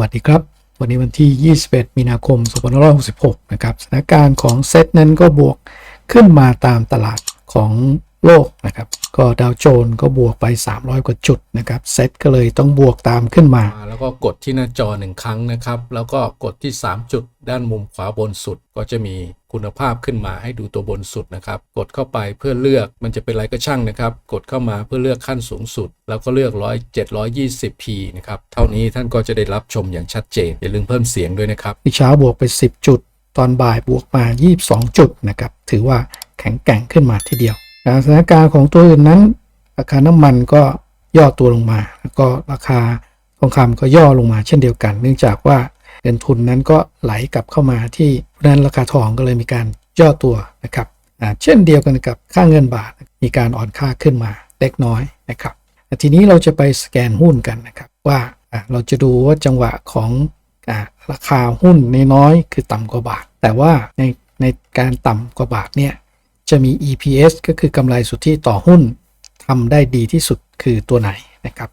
วัสดีครับ วันนี้วันที่ 21 มีนาคม 2566 นะครับ สถานการณ์ของเซตนั้นก็บวกขึ้นมาตามตลาดของ โลกนะครับ ก็ดาวโจนส์ก็บวกไป 300 กว่าจุดนะครับเซตก็เลยต้องบวกตามขึ้นมามา แล้วก็กดที่หน้าจอหนึ่งครั้งนะครับ แล้วก็กดที่ 3 จุดด้านมุมขวาบนสุด ก็จะมีคุณภาพขึ้นมาให้ดูตัวบนสุดนะครับ กดเข้าไปเพื่อเลือกมันจะเป็นอะไรก็ช่างนะครับ กดเข้ามาเพื่อเลือกขั้นสูงสุด แล้วก็เลือก100 720p นะครับเท่านี้ท่านก็จะได้รับชมอย่างชัดเจนอย่าลืมเพิ่มเสียงด้วยนะครับที่เช้าบวกไป 10 จุด ตอนบ่ายบวกมา 22 จุดนะครับถือว่าแข็งแกร่งขึ้นมาทีเดียว สถานการณ์ของตัวอื่นนั้น ราคาน้ำมันก็ย่อตัวลงมา แล้วก็ราคาทองคำก็ย่อลงมาเช่นเดียวกัน เนื่องจากว่าเงินทุนนั้นก็ไหลกลับเข้ามาที่เพราะนั้นราคาทองก็เลยมีการย่อตัวนะครับเช่นเดียวกันกับค่าเงินบาทมีการอ่อนค่าขึ้นมาเล็กน้อยนะครับทีนี้เราจะไปสแกนหุ้นกันนะครับว่าเราจะดูว่าจังหวะของอราคาหุ้นนน้อยคือต่ำกว่าบาท แต่ว่าในในการต่ำกว่าบาทเนี่ย จะมี EPS ก็คือกำไรสุทธิต่อหุ้นทำได้ดีที่สุดคือตัวไหนนะครับ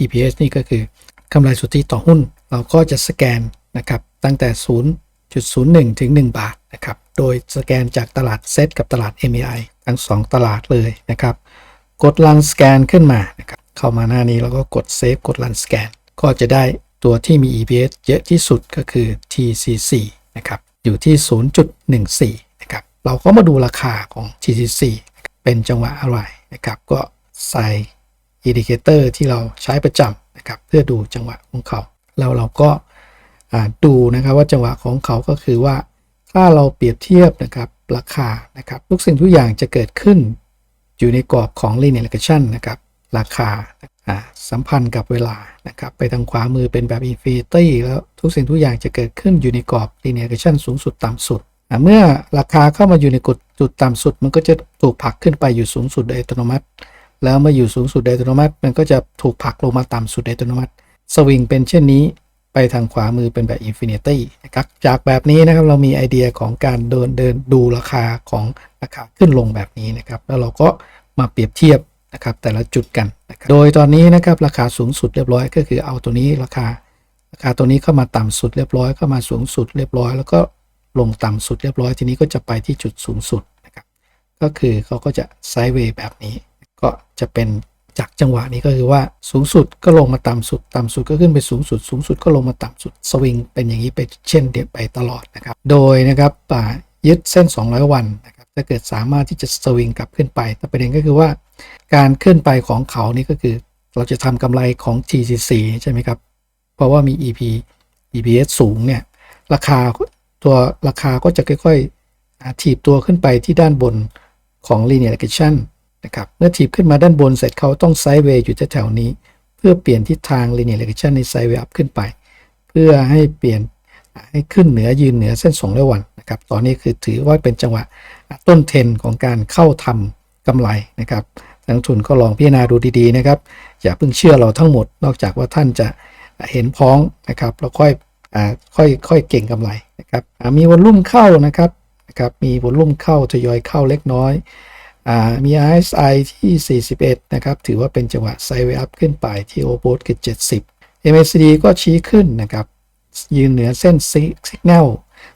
eps นี่ก็คือกำไรสุทธิต่อหุ้น เราก็จะสแกนนะครับตั้งแต่ 0.01 ถึง 1 บาทนะครับโดยสแกนจากตลาดเซตกับตลาด MAI ทั้ง 2 ตลาดเลยนะครับ กด Run Scan ขึ้นมานะครับเข้ามาหน้านี้แล้วก็กด Save กด Run Scan ก็จะได้ตัวที่มี EPS เยอะที่สุดก็คือ TCC นะครับอยู่ที่ 0.14นะครับ เราก็มาดูราคาของ TCC เป็นจังหวะอะไรนะครับ ก็ใส่อินดิเคเตอร์ที่เราใช้ประจำนะครับ เพื่อดูจังหวะของเขา แล้วเราก็ดูนะครับว่าจังหวะของเขาก็คือว่า ถ้าเราเปรียบเทียบนะครับราคานะครับทุกสิ่งทุกอย่างจะเกิดขึ้น อยู่ในกรอบของ linear regression นะครับราคาสัมพันธ์กับเวลานะครับไปทางขวามือเป็นแบบ infinity แล้วทุกสิ่งทุกอย่างจะเกิดขึ้นอยู่ในกรอบ linear regression สูงสุดต่ำสุด เมื่อราคาเข้ามาอยู่ในกฎจุดต่ำสุด มันก็จะถูกผลักขึ้นไปอยู่สูงสุดโดยอัตโนมัติ แล้วเมื่ออยู่สูงสุดโดยอัตโนมัติ มันก็จะถูกผลักลงมาต่ำสุดโดยอัตโนมัติ สวิงเป็นเช่นนี้ ไปทางขวามือเป็นแบบอินฟินิตี้นะครับจากแบบนี้นะครับเรามีไอเดียของการเดินเดินดูราคาของราคาขึ้นลงแบบนี้นะครับ แล้วเราก็มาเปรียบเทียบนะครับแต่ละจุดกันนะครับโดยตอนนี้นะครับราคาสูงสุดเรียบร้อยก็คือเอาตัวนี้ราคาราคาตัวนี้เข้ามาต่ำสุดเรียบร้อยเข้ามาสูงสุดเรียบร้อย แล้วก็ ลงต่ำสุดเรียบร้อยทีนี้ก็จะไปที่จุดสูงสุดนะครับก็คือเขาก็จะไซด์เวย์แบบนี้ ก็จะเป็นจากจังหวะนี้ก็คือว่าสูงสุดก็ลงมาต่ำสุด ต่ำสุดก็ขึ้นไปสูงสุด สูงสุดก็ลงมาต่ำสุดสวิงเป็นอย่างนี้ไปเช่นเดียวไปตลอดนะครับโดยนะครับยึดเส้น 200 วันนะครับถ้าเกิดสามารถที่จะสวิงกลับขึ้นไป แต่ประเด็นก็คือว่า การขึ้นไปของเขานี่ก็คือเราจะทำกำไรของ TCC ใช่ไหมครับ เพราะว่ามี EP EPS สูงเนี่ยราคา ตัวราคาก็จะค่อยๆถีบตัวขึ้นไปที่ด้านบนของ linear regression นะครับเมื่อถีบขึ้นมาด้านบนเสร็จเขาต้องไซด์เวย์อยู่แถวๆนี้ เพื่อเปลี่ยนทิศทาง linear regression ในไซด์เวย์อัพขึ้นไป เพื่อให้เปลี่ยนให้ขึ้นเหนือยืนเหนือเส้น200วันนะครับตอนนี้คือถือว่าเป็นจังหวะต้นเทรนของการเข้าทำกำไรนะครับนักลงทุนก็ลองพิจารณาดูดีๆนะครับ อย่าเพิ่งเชื่อเราทั้งหมด นอกจากว่าท่านจะเห็นพ้องนะครับแล้วค่อยอค่อยค่อยเก่งกำไร นะครับมีวอลลุ่มเข้านะครับนะครับมีวอลลุ่มเข้าทยอยเข้าเล็กน้อยอมี RSI ที่ 41 นะครับ ถือว่าเป็นจังหวะไซด์เวย์อัพขึ้นไปที่โอโบสคือ 70 MACD ก็ชี้ขึ้นนะครับ ยืนเหนือเส้นสัญญาณ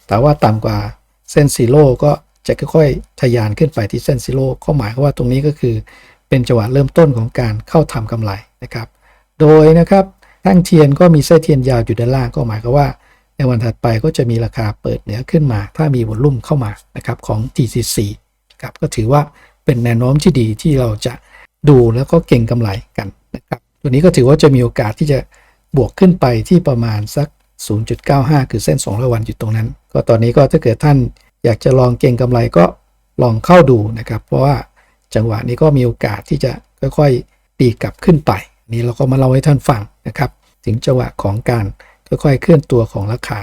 แต่ว่าต่ำกว่าเส้นซีโร่ก็จะค่อยๆ ทะยานขึ้นไปที่เส้นซีโร่ก็หมายความว่าตรงนี้ก็คือเป็นจังหวะเริ่มต้นของการเข้าทำกำไรนะครับ โดยนะครับแท่งเทียนก็มีเส้นเทียนยาวอยู่ด้านล่างก็หมายความว่า ในวันถัดไปก็จะมีราคาเปิดเหนือขึ้นมา ถ้ามีวอลุ่มเข้ามานะครับของ TCC ครับก็ถือว่าเป็นแนวโน้มที่ดีที่เราจะดูแล้วก็เก่งกำไรกันนะครับตัวนี้ก็ถือว่าจะมีโอกาสที่จะบวกขึ้นไปที่ประมาณสัก 0.95 คือเส้น200วันอยู่ตรงนั้น ก็ตอนนี้ก็ถ้าเกิดท่านอยากจะลองเก่งกำไรก็ลองเข้าดูนะครับ เพราะว่าจังหวะนี้ก็มีโอกาสที่จะค่อยๆตีกลับขึ้นไป นี่เราก็มาเล่าให้ท่านฟังนะครับ ถึงจังหวะของการ ค่อยๆเคลื่อนตัวของราคา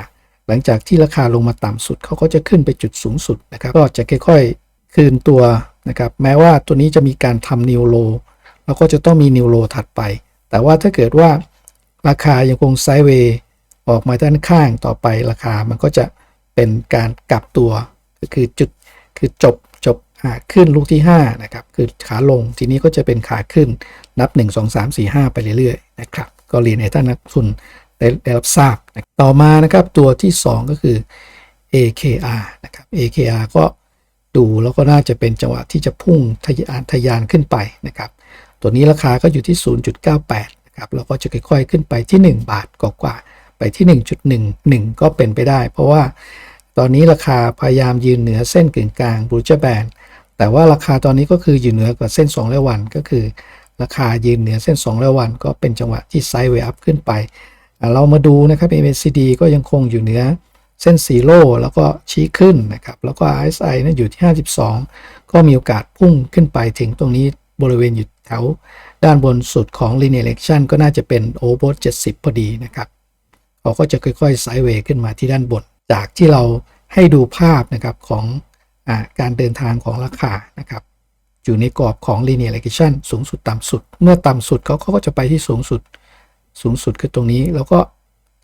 หลังจากที่ราคาลงมาต่ำสุดเขาก็จะขึ้นไปจุดสูงสุดนะครับ ก็จะค่อยๆคืนตัวนะครับ แม้ว่าตัวนี้จะมีการทำนิวโลแล้วก็จะต้องมีนิวโลถัดไป แต่ว่าถ้าเกิดว่าราคายังคงไซด์เวย์ออกมาด้านข้างต่อไปราคามันก็จะเป็นการกลับตัว ก็คือจุดคือจบจบขึ้นลูกที่5นะครับคือขาลงทีนี้ก็จะเป็นขาขึ้นนับ 1 2 3 4 5 ไปเรื่อยๆนะครับก็เรียนให้ท่านนักทุน ได้ได้รับทราบนะต่อมานะครับตัวที่ 2 ก็คือ AKR นะครับ AKR ก็ดูแล้วก็น่าจะเป็นจังหวะที่จะพุ่งทะยานทะยานขึ้นไปนะครับ ตัวนี้ราคาก็อยู่ที่ 0.98นะครับแล้วก็จะค่อยๆขึ้นไปที่ 1 บาทกว่าๆไปที่ 1.11 ก็เป็นไปได้ เพราะว่าตอนนี้ราคาพยายามยืนเหนือเส้นกึ่งกลางบูจแบนแต่ว่าราคาตอนนี้ก็คืออยู่เหนือกว่าเส้น2ร้อยวันก็คือ ราคายืนเหนือเส้น2ร้อยวัน ก็เป็นจังหวะที่ไซด์เวย์อัพขึ้นไป เรามาดูนะครับ MACD ก็ยังคงอยู่เหนือเส้นสีโลแล้วก็ชี้ขึ้นนะครับ แล้วก็ RSI นั้นอยู่ที่ 52 ก็มีโอกาสพุ่งขึ้นไปถึงตรงนี้บริเวณอยู่แถวด้านบนสุดของ linear election ก็น่าจะเป็น overbought 70 พอดีนะครับเขาก็จะค่อยๆไซด์เวย์ขึ้นมาที่ด้านบน จากที่เราให้ดูภาพนะครับของอการเดินทางของราคานะครับอยู่ในกรอบของ linear regression สูงสุดต่ำสุด เมื่อต่ำสุดเขาเขาก็จะไปที่สูงสุด สูงสุดคือตรงนี้ แล้วก็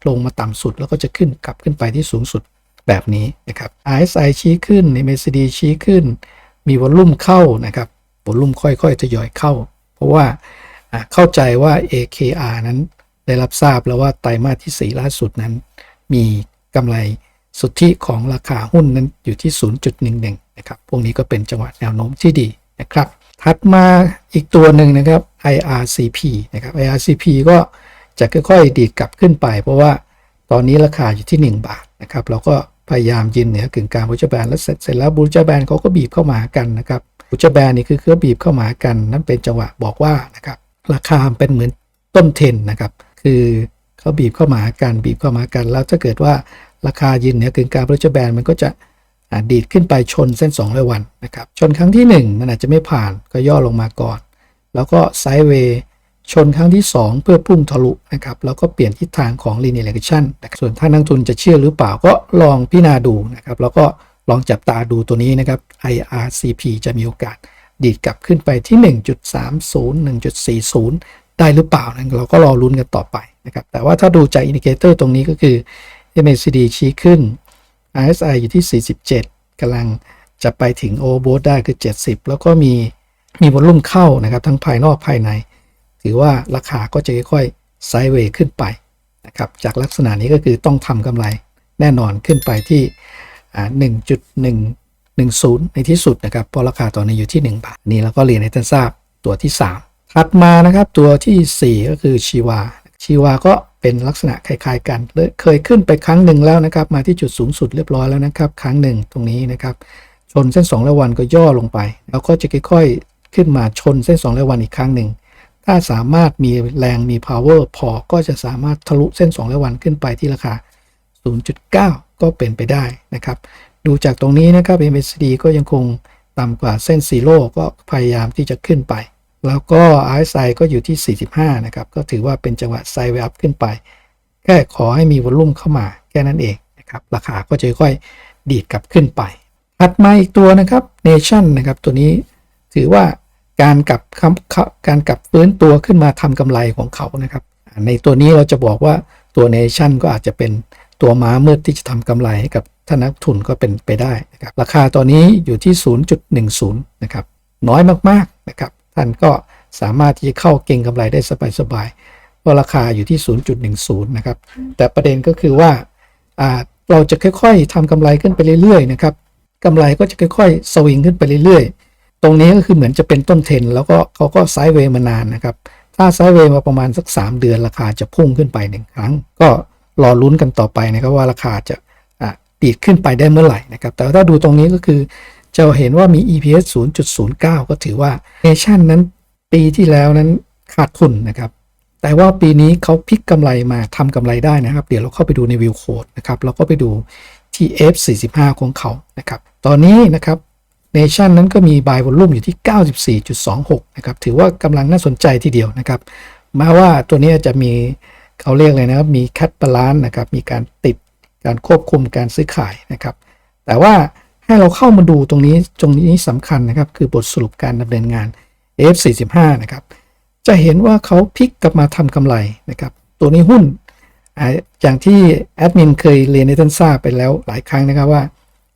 ลงมาต่ำสุดแล้วก็จะขึ้นกลับขึ้นไปที่สูงสุดแบบนี้นะครับ RSI ชี้ขึ้น MACD ชี้ขึ้น มีวอลลุ่มเข้านะครับวอลลุ่มค่อยๆทยอยเข้า เพราะว่าอ่าเข้าใจว่า AKR นั้นได้รับทราบแล้วว่าไตรมาสที่ 4 ล่าสุดนั้น มีกำไรสุทธิของราคาหุ้นนั้นอยู่ที่ 0.11 นะครับ พวกนี้ก็เป็นจังหวะแนวโน้มที่ดีนะครับ ถัดมาอีกตัวหนึ่งนะครับ IRCP นะครับ IRCP ก็ จะค่อยๆ ดีดกลับขึ้นไป เพราะว่าตอนนี้ราคาอยู่ที่ 1 บาทนะครับเราก็พยายามยืนเหนือกึ่งกลางบูจแบนแล้วเสร็จเสร็จแล้วบูจแบนเขาก็บีบเข้ามากันนะครับบูจแบนนี่คือเขาบีบเข้ามากัน นั่นเป็นจังหวะบอกว่านะครับราคาเป็นเหมือนต้นเทนนะครับคือเขาบีบเข้ามากันบีบเข้ามากัน แล้วถ้าเกิดว่าราคายืนเหนือกึ่งกลางบูจแบนมันก็จะดีดขึ้นไปชนเส้น2ร้อยวันนะครับชนครั้งที่ 1 มันอาจจะไม่ผ่านก็ย่อลงมาก่อน แล้วก็ไซด์เวย์ ชนครั้งที่ 2 เพื่อพุ่งทะลุนะครับแล้วก็เปลี่ยนทิศทางของ linear regression ส่วนถ้านักทุนจะเชื่อหรือเปล่าก็ลองพิจารณาดูนะครับแล้วก็ลองจับตาดูตัวนี้นะครับ IRCP จะมีโอกาสดีดกลับขึ้นไปที่ 1.30 1.40 ได้หรือเปล่านะเราก็รอลุ้นกันต่อไปนะครับแต่ว่าถ้าดูจากอินดิเคเตอร์ตรงนี้ก็คือ MACD ชี้ขึ้น RSI อยู่ที่ 47กำลังจะไปถึงโอเวอร์โบทได้คือ 70 แล้วก็มีมีวอลุ่มเข้านะครับทั้งภายนอกภายใน ถือว่าราคาก็จะค่อยๆไซด์เวย์ขึ้นไปนะครับจากลักษณะนี้ก็คือต้องทำกำไรแน่นอนขึ้นไปที่อ่า1.110 ในที่สุดนะครับเพราะราคาตอนนี้อยู่ที่ 1 บาท นี่เราก็เรียนให้ท่านทราบตัวที่ 3 ถัดมานะครับตัวทีสี่ 4 ก็คือชีวา ชีวาก็เป็นลักษณะคล้ายๆกัน เคยขึ้นไปครั้งหนึ่งแล้วนะครับ มาที่จุดสูงสุดเรียบร้อยแล้วนะครับ ครั้งหนึ่งตรงนี้นะครับ ชนเส้น2ร้อยวันก็ย่อลงไป แล้วก็จะค่อยๆขึ้นมาชนเส้น2ร้อยวันอีกครั้งหนึ่ง ถ้าสามารถมีแรงมี power พอก็จะสามารถทะลุเส้น2ร้อยวันขึ้นไปที่ราคา 0.9 ก็เป็นไปได้นะครับ ดูจากตรงนี้นะครับ MACD ก็ยังคงต่ำกว่าเส้นซีโร่ก็พยายามที่จะขึ้นไป แล้วก็ RSI ก็อยู่ที่ 45 นะครับ ก็ถือว่าเป็นจังหวะไซด์เวย์อัพขึ้นไป แค่ขอให้มีวอลุ่มเข้ามาแค่นั้นเองนะครับ ราคาก็จะค่อยๆดีดกลับขึ้นไปถัดมาอีกตัวนะครับ Nation นะครับตัวนี้ถือว่า การกลับการกลับฟื้นตัวขึ้นมาทำกำไรของเขานะครับ ในตัวนี้เราจะบอกว่าตัว Nation ก็อาจจะเป็นตัวม้ามืดที่จะทำกำไรให้กับท่านนักทุนก็เป็นไปได้นะครับราคาตอนนี้อยู่ที่ 0.10 นะครับ น้อยมากๆนะครับ ท่านก็สามารถที่จะเข้าเก็งกำไรได้สบายๆเพราะราคาอยู่ที่ 0.10 นะครับ แต่ประเด็นก็คือว่าเราจะค่อยๆทำกำไรขึ้นไปเรื่อยๆนะครับกำไรก็จะค่อยๆ สวิงขึ้นไปเรื่อยๆ ตรงนี้ก็คือเหมือนจะเป็นต้นเทรนแล้วก็เขาก็ไซด์เวย์มานานนะครับ ถ้าไซด์เวย์มาประมาณสัก 3 เดือนราคาจะพุ่งขึ้นไปหนึ่งครั้ง ก็รอลุ้นกันต่อไปนะครับว่าราคาจะดีดขึ้นไปได้เมื่อไหร่นะครับ แต่ถ้าดูตรงนี้ก็คือจะเห็นว่ามี EPS 0.09 ก็ถือว่าเนชั่นนั้นปีที่แล้วนั้นขาดทุนนะครับ แต่ว่าปีนี้เขาพลิกกำไรมาทำกำไรได้นะครับ เดี๋ยวเราเข้าไปดูในวิวโค้ดนะครับแล้วก็ไปดูที่ F45 ของเขานะครับ ตอนนี้นะครับ เนชั่นนั้นก็มีบายวอลลุ่มอยู่ที่ 94.26 นะครับ ถือว่ากำลังน่าสนใจทีเดียวนะครับมาว่าตัวนี้จะมีเขาเรียกเลยนะครับ มีคัดบาลานซ์นะครับ มีการติดการควบคุมการซื้อขายนะครับ แต่ว่าให้เราเข้ามาดูตรงนี้ตรงนี้สำคัญนะครับ คือบทสรุปการดำเนินงาน F45 นะครับ จะเห็นว่าเขาพลิกกลับมาทำกำไรนะครับ ตัวนี้หุ้นอ่าอย่างที่แอดมินเคยเรียนให้ท่านทราบไปแล้วหลายครั้งนะครับว่า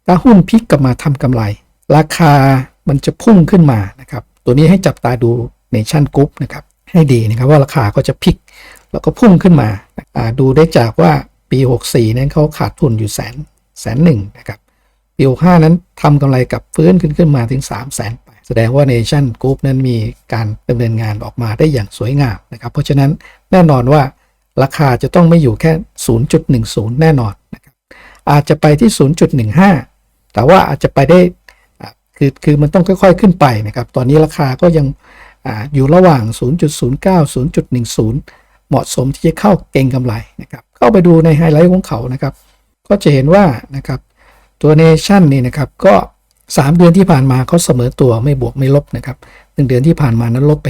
ถ้าหุ้นพลิกกลับมาทำกำไร ราคามันจะพุ่งขึ้นมานะครับ ตัวนี้ให้จับตาดูเนชั่นกรุ๊ปนะครับ ให้ดีนะครับว่าราคาก็จะพลิก แล้วก็พุ่งขึ้นมาอ่าดูได้จากว่าปี 64 นั้นเขาขาดทุนอยู่แสนแสนหนึ่งนะครับ ปี 65 นั้นทำกำไรกลับฟื้นขึ้นขึ้นมาถึง 3 0 0แสนแสดงว่า Nation Group นั้นมีการดำเนินงานออกมาได้อย่างสวยงามนะครับ เพราะฉะนั้นแน่นอนว่าราคาจะต้องไม่อยู่แค่ 0.10 แน่นอนนะครับอาจจะไปที่ 0.15 แต่ว่าอาจจะไปได้ คือคือมันต้องค่อยๆขึ้นไปนะครับ ตอนนี้ราคาก็ยังออยู่ระหว่าง 0.09 0.10 เหมาะสมที่จะเข้าเก็งกำไรนะครับ เข้าไปดูในไฮไลท์ของเขานะครับ ก็จะเห็นว่านะครับตัวเนชั่นนี่นะครับก็ 3 เดือนที่ผ่านมาเขาเสมอตัวไม่บวกไม่ลบนะครับหนึ่งเดือนที่ผ่านมานั้นลบไป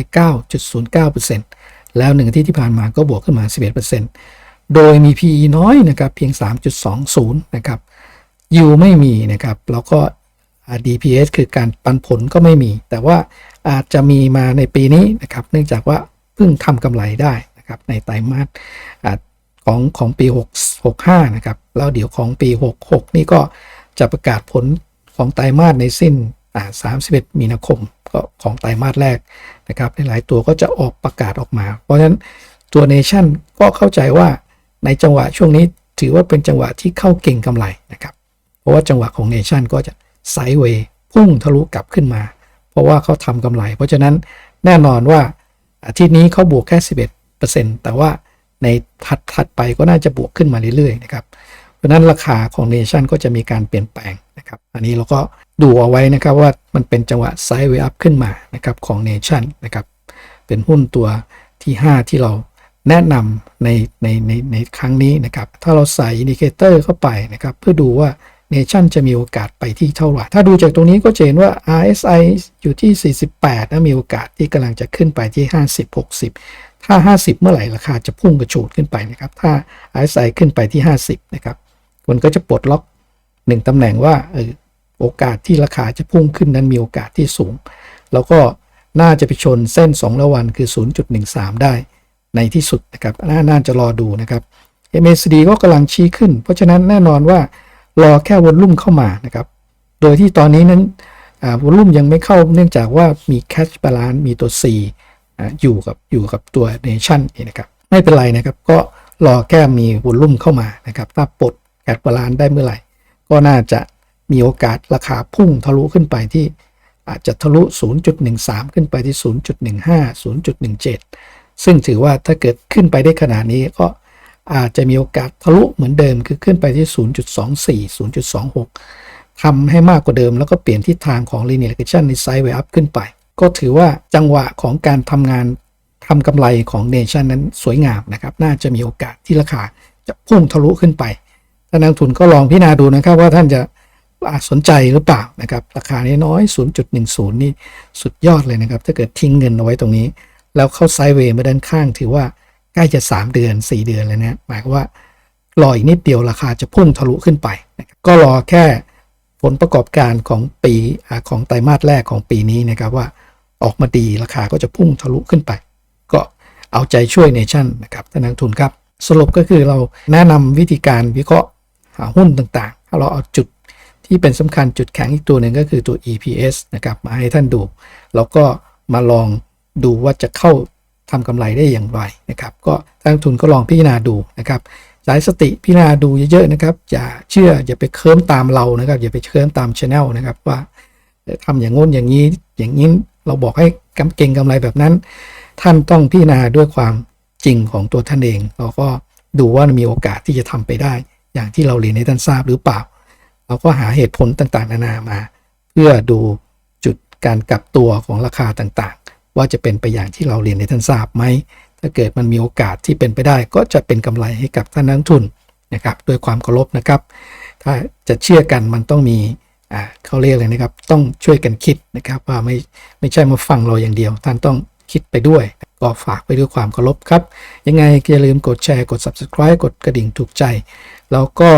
9.09%แล้วหนึ่งอาที่ที่ผ่านมาก็บวกขึ้นมา 11%โดยมี PE น้อยนะครับเพียง 3.20 นะครับยูไม่มีนะครับแล้วก็ DPS คือการปันผลก็ไม่มี แต่ว่าอาจจะมีมาในปีนี้นะครับ เนื่องจากว่าเพิ่งทำกำไรได้นะครับในไตรมาสของของปี 6 65 นะครับ แล้วเดี๋ยวของปี 66 นี่ก็จะประกาศผลของไตรมาสในสิ้น31 มีนาคมก็ของไตรมาสแรกนะครับหลายๆตัวก็จะออกประกาศออกมา เพราะฉะนั้นตัวเนชั่นก็เข้าใจว่าในจังหวะช่วงนี้ถือว่าเป็นจังหวะที่เข้าเก่งกำไรนะครับ เพราะว่าจังหวะของเนชั่นก็จะ ไซด์เวย์พุ่งทะลุกลับขึ้นมา เพราะว่าเขาทำกำไร เพราะฉะนั้นแน่นอนว่าอาทิตย์นี้เขาบวกแค่ 11%แต่ว่าในถัดถัดไปก็น่าจะบวกขึ้นมาเรื่อยๆนะครับ เพราะนั้นราคาของเนชั่นก็จะมีการเปลี่ยนแปลงนะครับ อันนี้เราก็ดูเอาไว้นะครับว่ามันเป็นจังหวะไซด์เวย์อัพขึ้นมานะครับของเนชั่นนะครับ เป็นหุ้นตัวที่ 5 ที่เราแนะนำในในในในครั้งนี้นะครับ ถ้าเราใส่อินดิเคเตอร์เข้าไปนะครับ เพื่อดูว่า เนชั่นจะมีโอกาสไปที่เท่าไหร่ ถ้าดูจากตรงนี้ก็จะเห็นว่า RSI อยู่ที่ 48 นะมีโอกาสที่กำลังจะขึ้นไปที่ 50 60 ถ้า 50 เมื่อไหร่ราคาจะพุ่งกระฉูดขึ้นไปนะครับ ถ้า RSI ขึ้นไปที่ 50 นะครับมันก็จะปลดล็อกหนึ่งตำแหน่งว่าเออโอกาสที่ราคาจะพุ่งขึ้นนั้นมีโอกาสที่สูง แล้วก็น่าจะไปชนเส้น2ระวันคือ 0.13 ได้ในที่สุดนะครับน่าน่าจะรอดูนะครับ MACD ก็กำลังชี้ขึ้น เพราะฉะนั้นแน่นอนว่า รอแค่วอลลุ่มเข้ามานะครับ โดยที่ตอนนี้นั้นวอลลุ่มยังไม่เข้าเนื่องจากว่ามี cash balance มีตัว C อ่าอยู่กับอยู่กับตัว nation นี่นะครับ ไม่เป็นไรนะครับ ก็รอแค่มีวอลลุ่มเข้ามานะครับ ถ้าปลด cash balance ได้เมื่อไหร่ ก็น่าจะมีโอกาสราคาพุ่งทะลุขึ้นไปที่อาจจะทะลุ 0.13 ขึ้นไปที่ 0.15 0.17 ซึ่งถือว่าถ้าเกิดขึ้นไปได้ขนาดนี้ก็ อาจจะมีโอกาสทะลุเหมือนเดิมคือขึ้นไปที่ 0.24 0.26ทำให้มากกว่าเดิมแล้วก็เปลี่ยนทิศทางของ linear regression ใน sideway up ขึ้นไป ก็ถือว่าจังหวะของการทำงานทำกำไรของ nation นั้นสวยงามนะครับ น่าจะมีโอกาสที่ราคาจะพุ่งทะลุขึ้นไปท่านนักลงทุนก็ลองพิจารณาดูนะครับว่าท่านจะสนใจหรือเปล่านะครับ ราคานี้น้อย 0.10 นี่สุดยอดเลยนะครับ ถ้าเกิดทิ้งเงินเอาไว้ตรงนี้ แล้วเข้าไซด์เวย์มาด้านข้างถือว่า ใกล้จะ 3 เดือน 4 เดือนแล้วนะหมายความว่ารออีกนิดเดียวราคาจะพุ่งทะลุขึ้นไปนะครับก็รอแค่ผลประกอบการของปีของไตรมาสแรกของปีนี้นะครับว่าออกมาดีราคาก็จะพุ่งทะลุขึ้นไป ก็เอาใจช่วยเนชั่นนะครับท่านนักทุนครับ สรุปก็คือเราแนะนำวิธีการวิเคราะห์หาหุ้นต่างๆถ้าเราเอาจุดที่เป็นสำคัญจุดแข็งอีกตัวหนึ่งก็คือตัว EPS นะครับมาให้ท่านดู แล้วก็มาลองดูว่าจะเข้า ทำกำไรได้อย่างไรนะครับ ก็ท่านนักทุนก็ลองพิจารณาดูนะครับสายสติพิจารณาดูเยอะๆนะครับอย่าเชื่ออย่าไปเคิร์มตามเรานะครับ อย่าไปเคิร์มตามช anel นะครับว่าเอ่อทำอย่างงน้นอย่างนี้อย่างนี้เราบอกให้กำเก่งกำไรแบบนั้น ท่านต้องพิจารณาด้วยความจริงของตัวท่านเองแล้วก็ดูว่ามีโอกาสที่จะทำไปได้ อย่างที่เราเรียนให้ท่านทราบหรือเปล่า เราก็หาเหตุผลต่างๆ นานามา เพื่อดูจุดการกลับตัวของราคาต่างๆ ว่าจะเป็นไปอย่างที่เราเรียนให้ท่านทราบไหม ถ้าเกิดมันมีโอกาสที่เป็นไปได้ก็จะเป็นกำไรให้กับท่านนักทุนนะครับด้วยความเคารพนะครับ ถ้าจะเชื่อกันมันต้องมีเขาเรียกเลยนะครับ ต้องช่วยกันคิดนะครับว่าไม่ไม่ใช่มาฟังเราอย่างเดียว ท่านต้องคิดไปด้วย ก็ฝากไปด้วยความเคารพครับ ยังไงอย่าลืมกดแชร์กด subscribe กดกระดิ่งถูกใจ แล้วก็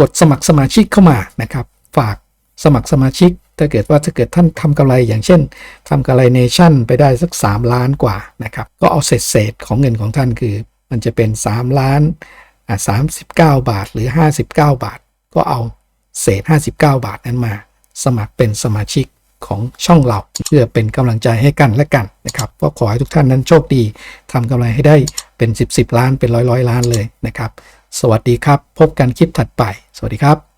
กดสมัครสมาชิกเข้ามานะครับ ฝากสมัครสมาชิก ถ้าเกิดว่าถ้าเกิดท่านทำกำไรอย่างเช่นทำกำไรเนชั่นไปได้สัก 3 ล้านกว่านะครับก็เอาเศษเศษของเงินของท่านคือ มันจะเป็น 3 ล้านอ่า39บเก้าบาทหรือ 59 บาท ก็เอาเศษ 59 บาทนั้นมา สมัครเป็นสมาชิกของช่องเราเพื่อเป็นกำลังใจให้กันและกันนะครับก็ขอให้ทุกท่านนั้นโชคดีทำกำไรให้ได้เป็น 10 10ล้านเป็นร้อยร้อยล้านเลยนะครับ สวัสดีครับ พบกันคลิปถัดไป สวัสดีครับ